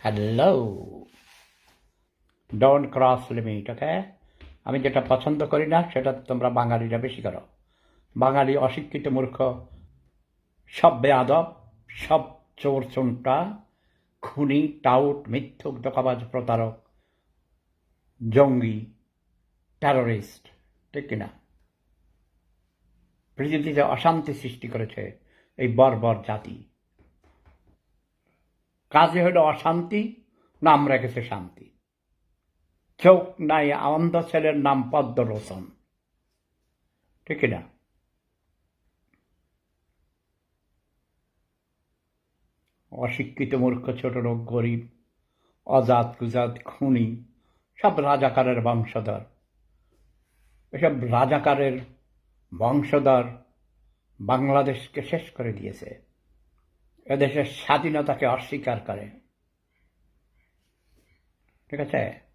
Hello don't cross limit okay আমি যেটা পছন্দ করি না, সেটা তোমরা বাঙালিরা বেশি করো। বাঙালি অশিক্ষিত মূর্খ, সব বেয়াদব, সব চোর চোনটা খুনি, টাউট, মিথ্যুক, দোকাবাজ, প্রতারক, জঙ্গি টেররিস্ট ঠিক কিনা? পৃথিবীতে অশান্তি সৃষ্টি করেছে এই বর্বর জাতি। কাজে হলো অশান্তি, নাম রেখেছে শান্তি। চোখ নাই অন্ধ ছেলের নাম পদ্ম রোশন ঠিক না অশিক্ষিত মূর্খ, ছোট লোক, গরিব, অজাত কুজাত খুনি, সব রাজাকারের বংশধর। এসব রাজাকারের বংশধর বাংলাদেশকে শেষ করে দিয়েছে। এদেশের স্বাধীনতাকে অস্বীকার করে। ঠিক আছে?